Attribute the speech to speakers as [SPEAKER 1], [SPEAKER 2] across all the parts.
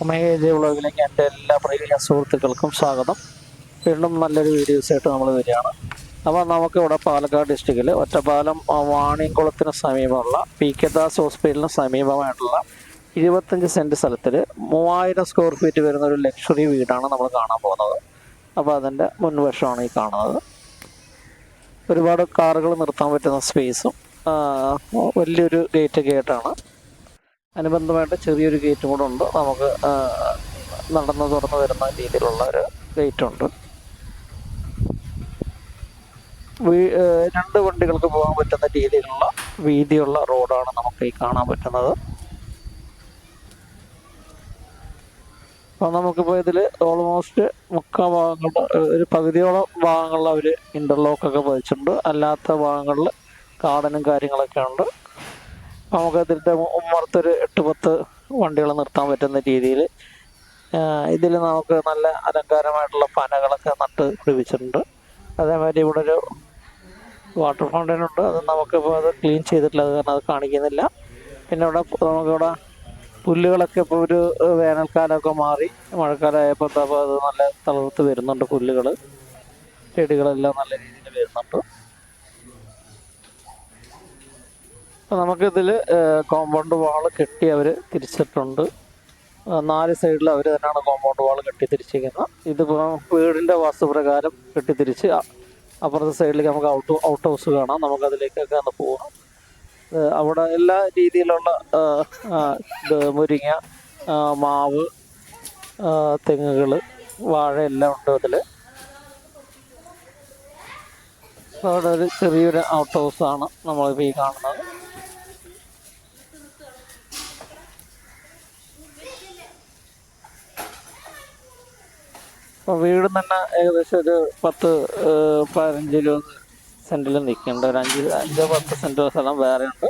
[SPEAKER 1] വ്ളോഗിലേക്ക് എന്റെ എല്ലാ പ്രിയ സുഹൃത്തുക്കൾക്കും സ്വാഗതം. വീണ്ടും നല്ലൊരു വീഡിയോസായിട്ട് നമ്മൾ വരികയാണ്. അപ്പോൾ നമുക്ക് ഇവിടെ പാലക്കാട് ഡിസ്ട്രിക്റ്റിൽ ഒറ്റപ്പാലം വാണിയംകുളത്തിന് സമീപമുള്ള പി കെ ദാസ് ഹോസ്പിറ്റലിന് സമീപമായിട്ടുള്ള ഇരുപത്തഞ്ച് സെന്റ് സ്ഥലത്തിൽ മൂവായിരം സ്ക്വയർ ഫീറ്റ് വരുന്ന ഒരു ലക്ഷറി വീടാണ് നമ്മൾ കാണാൻ പോകുന്നത്. അപ്പോൾ അതിന്റെ മുൻവശമാണ് ഈ കാണുന്നത്. ഒരുപാട് കാറുകൾ നിർത്താൻ പറ്റുന്ന സ്പേസും വലിയൊരു ഗേറ്റ് ഗേറ്റാണ് അനുബന്ധമായിട്ട് ചെറിയൊരു ഗേറ്റും കൂടെ ഉണ്ട്. നമുക്ക് നടന്ന് തുറന്ന് വരുന്ന രീതിയിലുള്ള ഒരു ഗേറ്റ് ഉണ്ട് രണ്ട് വണ്ടികൾക്ക് പോകാൻ പറ്റുന്ന രീതിയിലുള്ള വീതിയുള്ള റോഡാണ് നമുക്ക് ഈ കാണാൻ പറ്റുന്നത്. അപ്പം നമുക്കിപ്പോൾ ഇതിൽ ഓൾമോസ്റ്റ് മുക്കാൽ ഭാഗങ്ങളുടെ ഒരു പകുതിയോളം ഭാഗങ്ങളിൽ അവർ ഇന്റർലോക്കൊക്കെ പതിച്ചിട്ടുണ്ട് അല്ലാത്ത ഭാഗങ്ങളിൽ ഗാർഡനും കാര്യങ്ങളൊക്കെ ഉണ്ട്. നമുക്ക് ഇതിന്റെ ഉമ്മർത്തൊരു എട്ട് പത്ത് വണ്ടികൾ നിർത്താൻ പറ്റുന്ന രീതിയിൽ ഇതിൽ നമുക്ക് നല്ല അലങ്കാരമായിട്ടുള്ള പനകളൊക്കെ നട്ട് പിടിപ്പിച്ചിട്ടുണ്ട്. അതേമാതിരി ഇവിടെ ഒരു വാട്ടർ ഫൗണ്ടൻ ഉണ്ട്. അത് നമുക്കിപ്പോൾ അത് ക്ലീൻ ചെയ്തിട്ടില്ല അത് കാരണം അത് കാണിക്കുന്നില്ല. പിന്നെ ഇവിടെ നമുക്കിവിടെ പുല്ലുകളൊക്കെ ഇപ്പോൾ ഒരു വേനൽക്കാലമൊക്കെ മാറി മഴക്കാലമായപ്പോൾ അപ്പോൾ അത് നല്ല തളർത്ത് വരുന്നുണ്ട് പുല്ലുകൾ. ചെടികളെല്ലാം നല്ല രീതിയിൽ വരുന്നുണ്ട് അപ്പോൾ നമുക്കിതിൽ കോമ്പൗണ്ട് വാൾ കെട്ടി അവർ തിരിച്ചിട്ടുണ്ട്. നാല് സൈഡിൽ അവർ തന്നെയാണ് കോമ്പൗണ്ട് വാൾ കെട്ടി തിരിച്ചിരിക്കുന്നത്. ഇതിപ്പോൾ വീടിന്റെ വാസ്തുപ്രകാരം കെട്ടി തിരിച്ച് അപ്പുറത്തെ സൈഡിലേക്ക് നമുക്ക് ഔട്ട് ഔട്ട് ഹൗസ് കാണാം. നമുക്കതിലേക്കൊക്കെ ഒന്ന് പോകാം അവിടെ എല്ലാ രീതിയിലുള്ള ഇത് മുരിങ്ങ മാവ് തെങ്ങുകൾ വാഴ എല്ലാം ഉണ്ട് അതിൽ അവിടെ ഒരു ചെറിയൊരു ഔട്ട് ഹൗസാണ് നമ്മളിപ്പോൾ ഈ കാണുന്നത്. അപ്പോൾ വീട് തന്നെ ഏകദേശം ഒരു പത്ത് പതിനഞ്ച് ഇരുപത് സെന്റിൽ നിൽക്കുന്നുണ്ട്. ഒരു അഞ്ച് അഞ്ചോ പത്ത് സെന്റോ സ്ഥലം വേറെ ഉണ്ട്.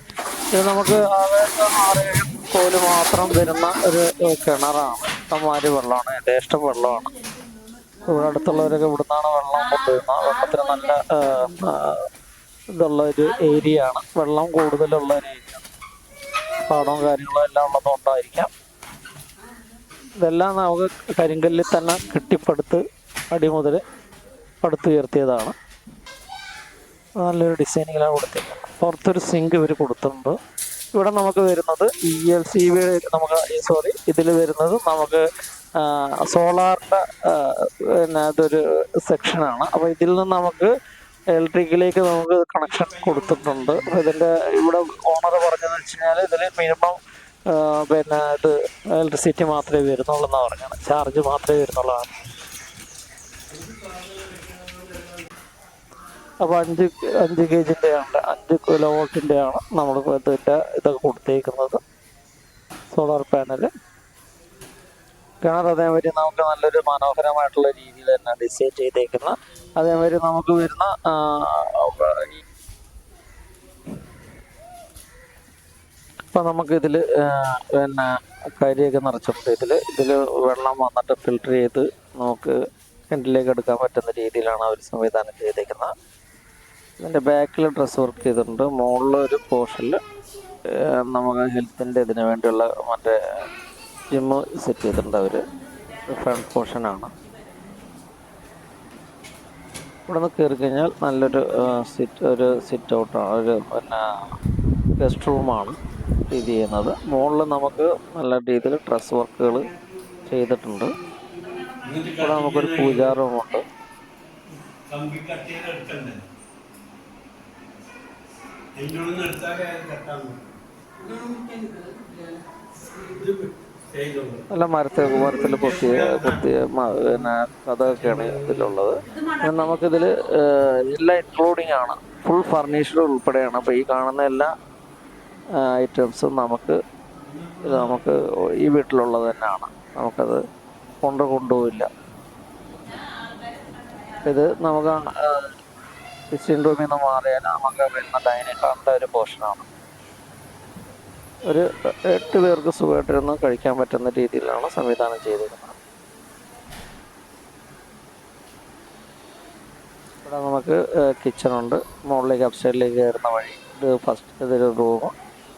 [SPEAKER 1] ഇത് നമുക്ക് ആറേഴ് കോൽ മാത്രം വരുന്ന ഒരു കിണറാണ്. ഇഷ്ടംമാതിരി വെള്ളമാണ്. യഥേഷ്ടം വെള്ളമാണ്. ഇവിടെ അടുത്തുള്ളവരൊക്കെ ഇവിടുന്നാണ് വെള്ളം കൊണ്ടുവരുന്നത്. വെള്ളത്തിന് നല്ല ഇതുള്ള ഒരു ഏരിയ ആണ് വെള്ളം കൂടുതലുള്ള ഒരു ഏരിയ പാടവും കാര്യങ്ങളും എല്ലാം ഉള്ളതുകൊണ്ടായിരിക്കാം. ഇതെല്ലാം നമുക്ക് കരിങ്കല്ലിൽ തന്നെ കെട്ടിപ്പടുത്ത് അടി മുതൽ പടുത്തുയർത്തിയതാണ് നല്ലൊരു ഡിസൈനിങ്ങിലാണ് കൊടുത്തിരിക്കുന്നത് പുറത്തൊരു സിങ്ക് ഇവർ കൊടുത്തിട്ടുണ്ട്. ഇവിടെ നമുക്ക് വരുന്നത് ഇ എൽ സി ബി നമുക്ക് സോറി ഇതിൽ വരുന്നത് നമുക്ക് സോളാറിന്റെ പിന്നെ അതൊരു സെക്ഷനാണ് അപ്പോൾ ഇതിൽ നിന്ന് നമുക്ക് ഇലക്ട്രിക്കിലേക്ക് നമുക്ക് കണക്ഷൻ കൊടുത്തിട്ടുണ്ട്. അപ്പോൾ ഇതിന്റെ ഇവിടെ ഓണർ പറഞ്ഞതെന്ന് വെച്ച് കഴിഞ്ഞാൽ ഇതിൽ മിനിമം പിന്നെ ഇത് ഇലക്ട്രിസിറ്റി മാത്രമേ വരുന്നുള്ളൂ എന്നാണ് പറഞ്ഞത്. ചാർജ് മാത്രമേ വരുന്നുള്ളതാണ്. അപ്പോൾ അഞ്ച് അഞ്ച് കെ ജിന്റെ ആണ് അഞ്ച് കിലോ വോൾട്ടിന്റെ ആണ് നമ്മൾ ഇതിന്റെ ഇതൊക്കെ കൊടുത്തേക്കുന്നത്. സോളാർ പാനൽ കിണർ അതേമാതിരി നമുക്ക് നല്ലൊരു മനോഹരമായിട്ടുള്ള രീതിയിൽ തന്നെ ഡിസൈൻ ചെയ്തേക്കുന്ന അതേമാതിരി നമുക്ക് വരുന്ന ആ, നമുക്ക് ഇതിൽ പിന്നെ കരിയൊക്കെ നിറച്ചിട്ടുണ്ട്. ഇതിൽ ഇതിൽ വെള്ളം വന്നിട്ട് ഫിൽട്ടർ ചെയ്ത് നമുക്ക് കിണറ്റിലേക്ക് എടുക്കാൻ പറ്റുന്ന രീതിയിലാണ് അവർ സംവിധാനം ചെയ്തേക്കുന്നത്. ഇതിന്റെ ബാക്കിൽ ഡ്രസ്സ് വർക്ക് ചെയ്തിട്ടുണ്ട്. മുകളിൽ ഒരു പോർഷനിൽ നമുക്ക് ഹെൽത്തിന്റെ ഇതിന് വേണ്ടിയുള്ള മറ്റേ ജിമ്മ് സെറ്റ് ചെയ്തിട്ടുണ്ട് അവർ ഫ്രണ്ട് പോർഷനാണ് ഇവിടെ നിന്ന് കയറി കഴിഞ്ഞാൽ നല്ലൊരു സിറ്റ് ഒരു സിറ്റ് ഔട്ടാണ് ഒരു പിന്നെ ഗസ്റ്റ് റൂമാണ് ഇത് ചെയ്യുന്നത്. മുകളിൽ നമുക്ക് നല്ല രീതിയിൽ ഡ്രസ് വർക്കുകൾ ചെയ്തിട്ടുണ്ട്. ഇവിടെ നമുക്കൊരു പൂജാ റൂമുണ്ട്
[SPEAKER 2] കമ്പി കട്ട് ചെയ്ത് എടുക്കണ്ടേ അതിന്റെ ഉള്ളിൽ നിന്ന് എടുത്താലേ അത് കട്ടാൻ ഇത്
[SPEAKER 1] നല്ല മരത്തെ മരത്തിൽ കൊത്തിയ മ- പിന്നെ കഥയൊക്കെയാണ് ഇതിലുള്ളത്. നമുക്കിതിൽ എല്ലാം ഇൻക്ലൂഡിങ് ആണ്. ഫുൾ ഫർണിഷ്ഡ് ഉൾപ്പെടെയാണ്. അപ്പോൾ ഈ കാണുന്ന എല്ലാ ഐറ്റംസും നമുക്ക് നമുക്ക് ഈ വീട്ടിലുള്ളത് തന്നെയാണ്. നമുക്കത് കൊണ്ട് കൊണ്ടുപോയില്ല ഇത് നമുക്ക് കിച്ചൺ റൂമിൽ നിന്ന് മാറിയാൽ നമുക്ക് വരുന്ന ഡൈനിങ് ഹാളിന്റെ ഒരു പോർഷനാണ് ഒരു എട്ട് പേർക്ക് സുഖമായിട്ടിരുന്ന് കഴിക്കാൻ പറ്റുന്ന രീതിയിലാണ് സംവിധാനം ചെയ്തിരുന്നത് ഇവിടെ നമുക്ക് കിച്ചണുണ്ട് മുകളിലേക്ക് അപ്സൈഡിലേക്ക് കയറുന്ന വഴി. ഇത് ഫസ്റ്റ് ഇതൊരു റൂം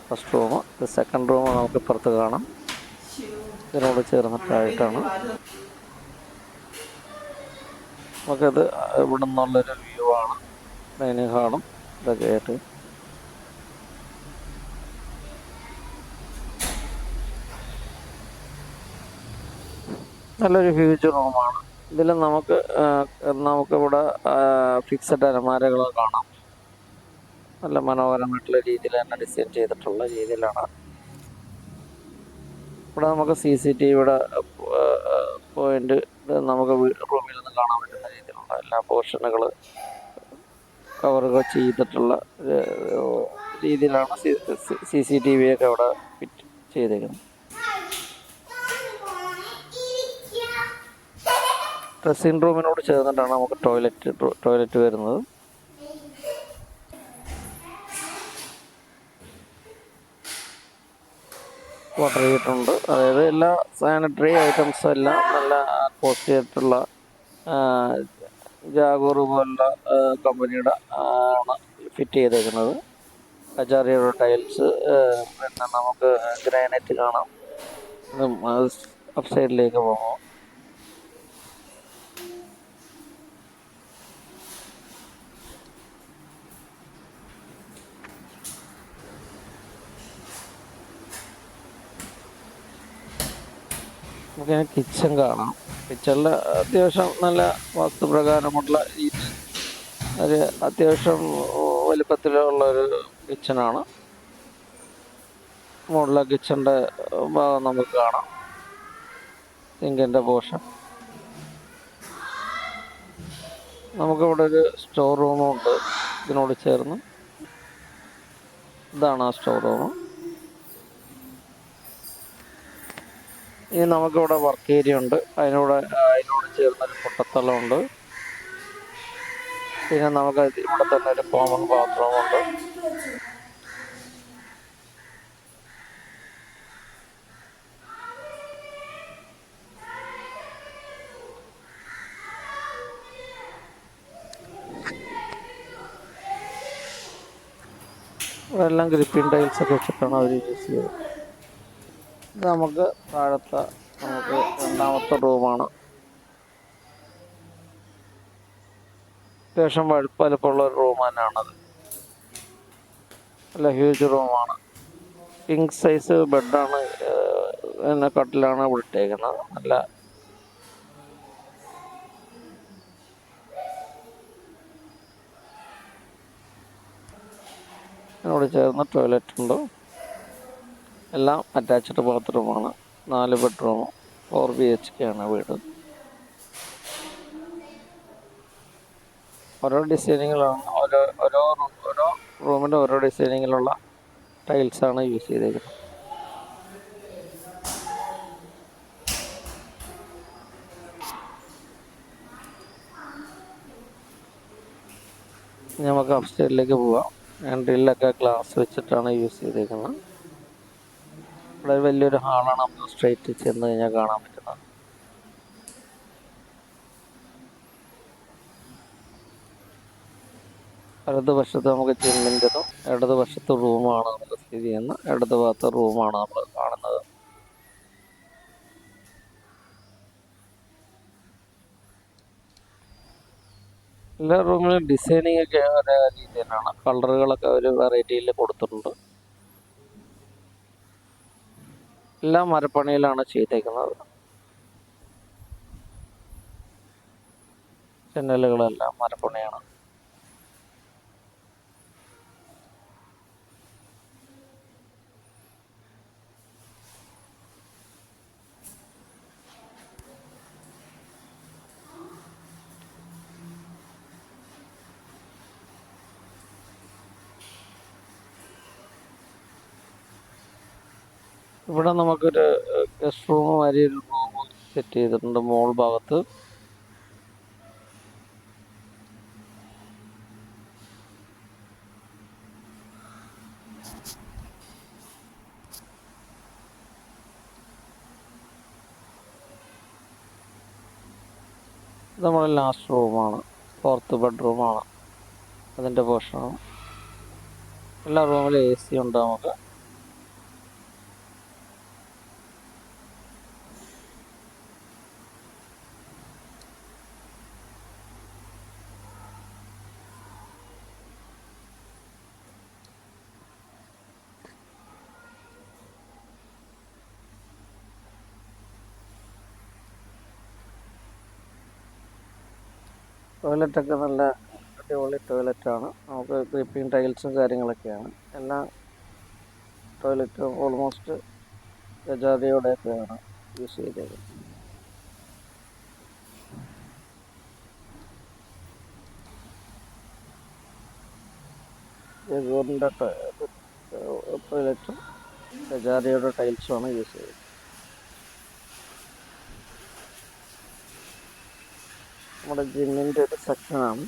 [SPEAKER 1] ഫസ്റ്റ് റൂം. ഇത് സെക്കൻഡ് റൂം നമുക്ക് ഇപ്പുറത്ത് കാണാം. ഇതിനോട് ചേർന്നിട്ടായിട്ടാണ്. നമുക്കത് ഇവിടെ നിന്നുള്ളൊരു വ്യൂ ആണ്. ഡൈനിങ് ഹാളും ഇതൊക്കെ ആയിട്ട്. നല്ലൊരു ഹ്യൂജ് റൂമാണ് ഇതിൽ നമുക്ക് നമുക്കിവിടെ ഫിക്സഡ് അലമാരകൾ കാണാം. നല്ല മനോഹരമായിട്ടുള്ള രീതിയിൽ തന്നെ ഡിസൈൻ ചെയ്തിട്ടുള്ള രീതിയിലാണ്. ഇവിടെ നമുക്ക് സി സി ടി വിയുടെ പോയിന്റ് നമുക്ക് റൂമിൽ നിന്ന് കാണാൻ പറ്റുന്ന രീതിയിലുള്ള എല്ലാ പോർഷനുകൾ കവർ ചെയ്തിട്ടുള്ള രീതിയിലാണ് സി സി ടി വി ഒക്കെ അവിടെ ഫിറ്റ് ചെയ്തേക്കുന്നത് ഡ്രസ്സിംഗ് റൂമിനോട് ചേർന്നിട്ടാണ് നമുക്ക് ടോയ്ലറ്റ് ടോയ്ലറ്റ് വരുന്നത്. വാട്ടർ ചെയ്തിട്ടുണ്ട്. അതായത് എല്ലാ സാനിറ്ററി ഐറ്റംസും എല്ലാം നല്ല കോസ്റ്റ് ആയിട്ടുള്ള ജാഗോർ പോലുള്ള കമ്പനിയുടെ ആണ് ഫിറ്റ് ചെയ്തേക്കുന്നത്. അജാറിയുടെ ടൈൽസ് പിന്നെ നമുക്ക് ഗ്രാനൈറ്റ് കാണാം. അപ്സൈഡിലേക്ക് പോകാം. നമുക്ക് കിച്ചൺ കാണാം. കിച്ചണിൽ അത്യാവശ്യം നല്ല വാസ്തുപ്രകാരമുള്ള ഈ ഒരു അത്യാവശ്യം വലിപ്പത്തിലുള്ള ഒരു കിച്ചണാണ് മുകളിലെ കിച്ചണിന്റെ ഭാഗം നമുക്ക് കാണാം. സിങ്കിന്റെ പോർഷൻ നമുക്കിവിടെ ഒരു സ്റ്റോർ റൂമുണ്ട് ഇതിനോട് ചേർന്ന്. ഇതാണ് ആ സ്റ്റോർ റൂം ഇനി നമുക്കിവിടെ വർക്ക് ഏരിയ ഉണ്ട്. അതിനോട് അതിനോട് ചേർന്നൊരു പൊട്ടത്തലമുണ്ട് പിന്നെ നമുക്ക് ഇവിടെ തന്നെ ഒരു കോമൺ ബാത്റൂമുണ്ട് ഇവിടെ എല്ലാം ഗ്രിപ്പിൻ ടൈൽസ് ഒക്കെ വെച്ചിട്ടാണ് അവർ യൂസ് ചെയ്തത് നമുക്ക് താഴത്തെ നമുക്ക് രണ്ടാമത്തെ റൂമാണ് അത്യാവശ്യം വലുപ്പ വലുപ്പമുള്ള ഒരു റൂം തന്നെയാണത്. നല്ല ഹ്യൂജ് റൂമാണ് കിങ് സൈസ് ബെഡാണ് എന്ന കട്ടിലാണ് ഇവിടെ നല്ല ഇതിനോട് ചേർന്ന് ടോയ്ലറ്റ് ഉണ്ട്. എല്ലാം അറ്റാച്ച്ഡ് ബാത്റൂമാണ് നാല് bedroom four B H K ആണ് വീട്. ഓരോ ഡിസൈനിങ്ങിലാണ് ഓരോ ഓരോ ഓരോ റൂമിന്റെ ഓരോ ഡിസൈനിങ്ങിലുള്ള ടൈൽസാണ് യൂസ് ചെയ്തേക്കുന്നത്. നമുക്ക് അപ്സ്റ്റേറിലേക്ക് പോവാം. ഹാൻഡിലൊക്കെ ഗ്ലാസ് വെച്ചിട്ടാണ് യൂസ് ചെയ്തേക്കുന്നത്. ഇവിടെ വലിയൊരു ഹാളാണ് നമ്മൾ സ്ട്രേറ്റ് ചെന്ന് കഴിഞ്ഞാൽ കാണാൻ പറ്റുന്നത്. വലതുവശത്ത് നമുക്ക് ജിമ്മിന്റെതും ഇടതുവശത്ത് റൂമാണ് നമുക്ക് സ്ഥിതി ചെയ്യുന്ന ഇടത് ഭാഗത്ത് റൂമാണ് നമ്മൾ കാണുന്നത്. എല്ലാ റൂമിലും ഡിസൈനിങ് ഒക്കെ ഒരേ രീതിയിലാണ്. കളറുകളൊക്കെ ഒരു വെറൈറ്റിയിൽ കൊടുത്തിട്ടുണ്ട്. എല്ലാം മരപ്പണിയിലാണ് ചെയ്തേക്കുന്നത്. ജനലുകളെല്ലാം മരപ്പണിയാണ്. ഇവിടെ നമുക്കൊരു ഗസ്റ്റ് റൂം മാതിരി ഒരു റൂം സെറ്റ് ചെയ്തിട്ടുണ്ട് മോൾ ഭാഗത്ത്. നമ്മുടെ ലാസ്റ്റ് റൂമാണ് ഫോർത്ത് ബെഡ്റൂമാണ് അതിന്റെ പോർഷനാണ് എല്ലാ റൂമിലും എ സി ഉണ്ട് നമുക്ക്. ടോയ്ലറ്റൊക്കെ നല്ല അടിപൊളി ടോയ്ലറ്റാണ്. നമുക്ക് ക്രീപ്പിംഗ് ടൈൽസും കാര്യങ്ങളൊക്കെയാണ്. എല്ലാ ടോയ്ലറ്റും ഓൾമോസ്റ്റ് ഗജാതയോടെയൊക്കെയാണ് യൂസ് ചെയ്തത്. ജഗൂറിന്റെ ടോയ്ലറ്റും ഗജാതയുടെ ടൈൽസുമാണ് യൂസ് ചെയ്തത്. നമ്മുടെ ജിമ്മിന്റെ ഒരു സെക്ഷനാണ്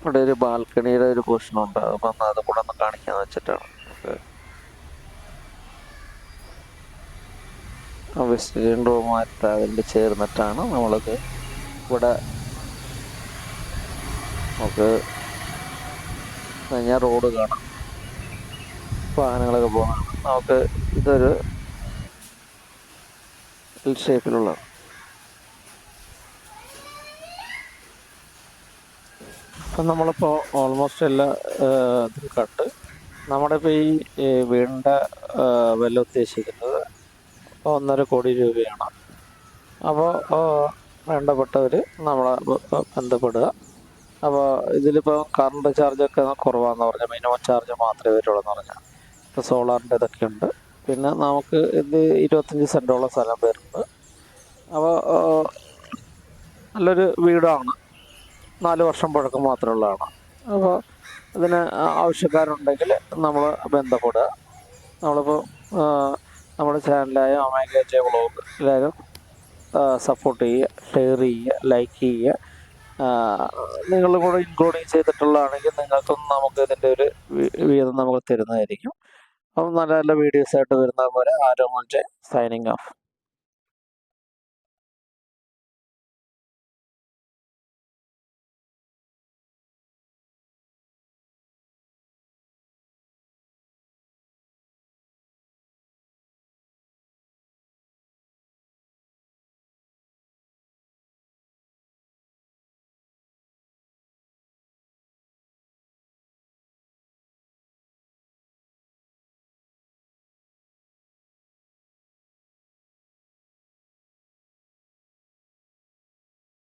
[SPEAKER 1] ഇവിടെ ഒരു ബാൽക്കണിയുടെ ഒരു പോർഷനുണ്ട് അപ്പം അത് കൂടെ ഒന്ന് കാണിക്കാന്ന് വെച്ചിട്ടാണ്. വെസ്റ്റേൺ റൂമായിട്ട് അതിന്റെ ചേർന്നിട്ടാണ് നമ്മളത് ഇവിടെ നമുക്ക് കഴിഞ്ഞാൽ റോഡ് കാണാം. വാഹനങ്ങളൊക്കെ പോകണം നമുക്ക് ഇതൊരു എൽ ഷേപ്പിലുള്ള അപ്പം നമ്മളിപ്പോൾ ഓൾമോസ്റ്റ് എല്ലാ ഇതും കണ്ട് നമ്മുടെ ഇപ്പോൾ ഈ വീടിന്റെ വില ഉദ്ദേശിക്കുന്നത് ഒന്നര കോടി രൂപയാണ്. അപ്പോൾ വേണ്ടപ്പെട്ടവർ നമ്മളെ ബന്ധപ്പെടുക. അപ്പോൾ ഇതിലിപ്പോൾ കറണ്ട് ചാർജൊക്കെ കുറവാന്ന് പറഞ്ഞാൽ മിനിമം ചാർജ് മാത്രമേ വരുള്ളൂ എന്ന് പറഞ്ഞാൽ സോളാറിന്റെ ഇതൊക്കെ ഉണ്ട്. പിന്നെ നമുക്ക് ഇത് ഇരുപത്തഞ്ച് സെന്റോളം സ്ഥലം വരുന്നത്. അപ്പോൾ നല്ലൊരു വീടാണ്. നാല് വർഷം പഴക്കം മാത്രമുള്ളതാണ്. അപ്പോൾ ഇതിന് ആവശ്യക്കാരുണ്ടെങ്കിൽ നമ്മൾ ബന്ധപ്പെടുക. നമ്മളിപ്പോൾ നമ്മുടെ ചാനലായ ഒമേഗ ജെ എല്ലാവരും സപ്പോർട്ട് ചെയ്യുക ഷെയർ ചെയ്യുക ലൈക്ക് ചെയ്യുക. നിങ്ങൾ കൂടെ ഇൻക്ലൂഡിങ് ചെയ്തിട്ടുള്ളതാണെങ്കിൽ നിങ്ങൾക്കും നമുക്ക് ഇതിന്റെ ഒരു വീതം നമുക്ക് തരുന്നതായിരിക്കും. അപ്പം നല്ല നല്ല വീഡിയോസ് ആയിട്ട് വരുന്ന പോലെ ആരോമൽ ജെ സൈനിങ് ഓഫ്